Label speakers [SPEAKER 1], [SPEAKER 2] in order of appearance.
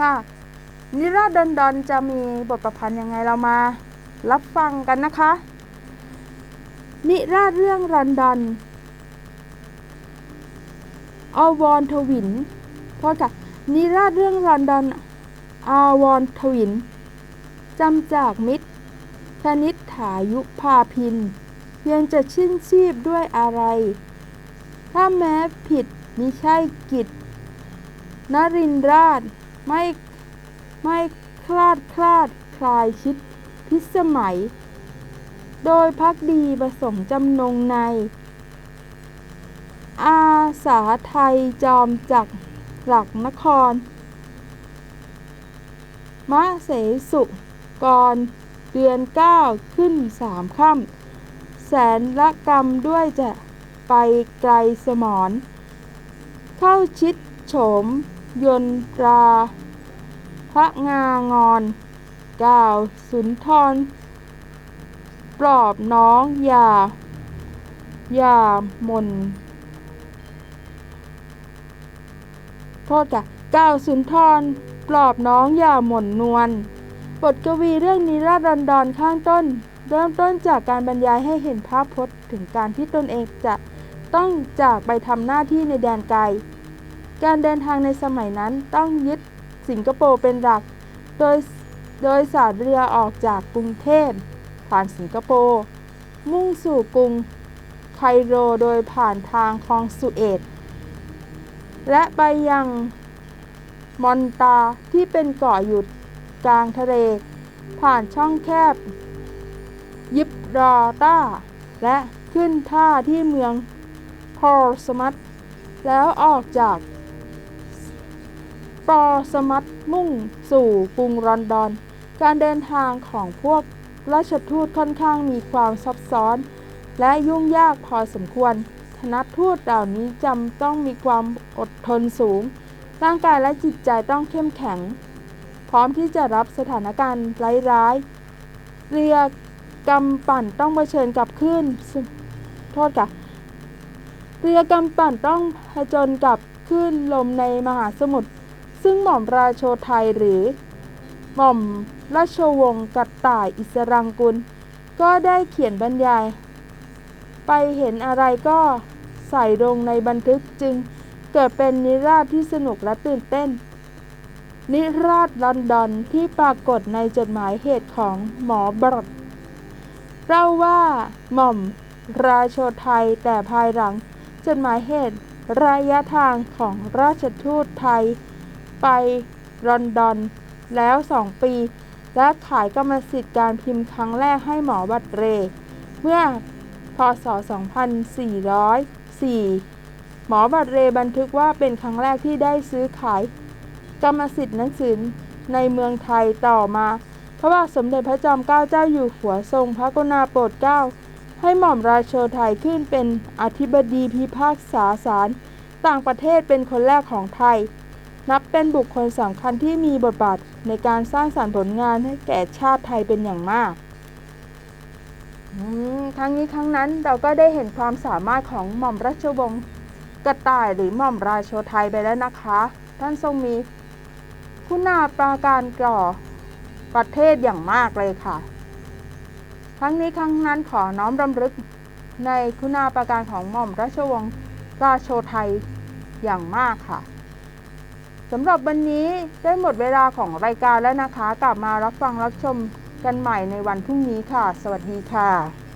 [SPEAKER 1] ค่ะ นิราดอนดอนจะมีบทประพันธ์ยังไงเรามา รับฟังกันนะคะ นิราศเรื่องรันดอนอาวรทวินโทษค่ะนิราศเรื่องรันดอนอาวรทวินจำจากมิตรชนิดถายุพาพินยังจะชื่นชีพด้วยอะไร ถ้าแม้ผิดมิใช่กิจนรินราช ไม่ไม่คลาดคลาดคลายชิดพิสมัย โดยพักดีประสงค์จำนงใน อาสาไทยจอมจักหลักนคร มะเสสุกรเดือนเก้าขึ้นสามค่ำแสนละกรรมด้วยจะไปไกลสมอน เข้าชิดโฉม ยนตรา พระงางอนกล่าวสุนทร ปลอบน้องอย่า อย่าหมนโทษค่ะกล่าวสุนทร ปลอบน้องอย่าหม่นนวลบทกวีเรื่องนี้ราดอนดอนข้างต้น เริ่มต้นจากการบรรยายให้เห็นภาพพจน์ถึงการที่ตนเองจะต้องจากไปทำหน้าที่ในแดนไกล การเดินทางในสมัยนั้นต้องยึดสิงคโปร์เป็นหลัก โดยโดยสารเรือออกจากกรุงเทพผ่านสิงคโปร์ มุ่งสู่กรุงไคโรโดยผ่านทางคลองสุเอตและไปยังมอนตาที่เป็นเกาะอยู่กลางทะเล ผ่านช่องแคบ ยิบรอต้า และขึ้นท่าที่เมืองพอร์สมัตแล้วออกจาก ปอสมัตมุ่งสู่กรุงลอนดอน การเดินทางของพวกราชทูตค่อนข้างมีความซับซ้อน และยุ่งยากพอสมควรคณะทูตเหล่านี้จำต้องมีความอดทนสูง ร่างกายและจิตใจต้องเข้มแข็ง พร้อมที่จะรับสถานการณ์ร้ายๆเรือกำปั่นต้องเผชิญกับคลื่นโทษค่ะเรือกำปั่นต้องผจญกับคลื่นลมในมหาสมุทร ซึ่งหม่อมราโชไทยหรือ หม่อมราชวงศ์กัดต่ายอิสรังกุล ก็ได้เขียนบรรยาย ไปเห็นอะไรก็ใส่ลงในบันทึกจึงเกิดเป็นนิราศที่สนุกและตื่นเต้น นิราศลอนดอนที่ปรากฏในจดหมายเหตุของหมอบรดเล่าว่าหม่อมราโชไทยแต่ภายหลัง จดหมายเหตุระยะทางของราชทูตไทย ไปลอนดอน แล้วสองปี และขายกรรมสิทธิ์การพิมพ์ครั้งแรกให้หมอบัตเร เมื่อพศ 2404 หมอบัตเรบันทึกว่าเป็นครั้งแรกที่ได้ซื้อขาย กรรมสิทธิ์หนังสือในเมืองไทยต่อมาพระบาทสมเด็จพระจอมเกล้าเจ้าอยู่หัวทรงพระกรุณาโปรดเกล้า ให้หม่อมราโชไทยขึ้นเป็นอธิบดีพิพากษาศาลต่างประเทศเป็นคนแรกของไทย นับเป็นบุคคลสำคัญที่มีบทบาทในการสร้างสรรค์ผลงานให้แก่ชาติไทยเป็นอย่างมากอืมครั้งนี้ครั้งนั้นเราก็ได้เห็นความสามารถของหม่อมราชวงศ์กระต่ายหรือหม่อมราโชไทยไปแล้วนะคะ ท่านทรงมีคุณาปราการก่อประเทศอย่างมากเลยค่ะครั้งนี้ครั้งนั้นขอน้อมรำลึกในคุณาประการของหม่อมราชวงศ์ราโชไทยอย่างมากค่ะ สำหรับวันนี้ได้หมดเวลาของรายการแล้วนะคะ กลับมารับฟังรับชมกันใหม่ในวันพรุ่งนี้ค่ะ สวัสดีค่ะ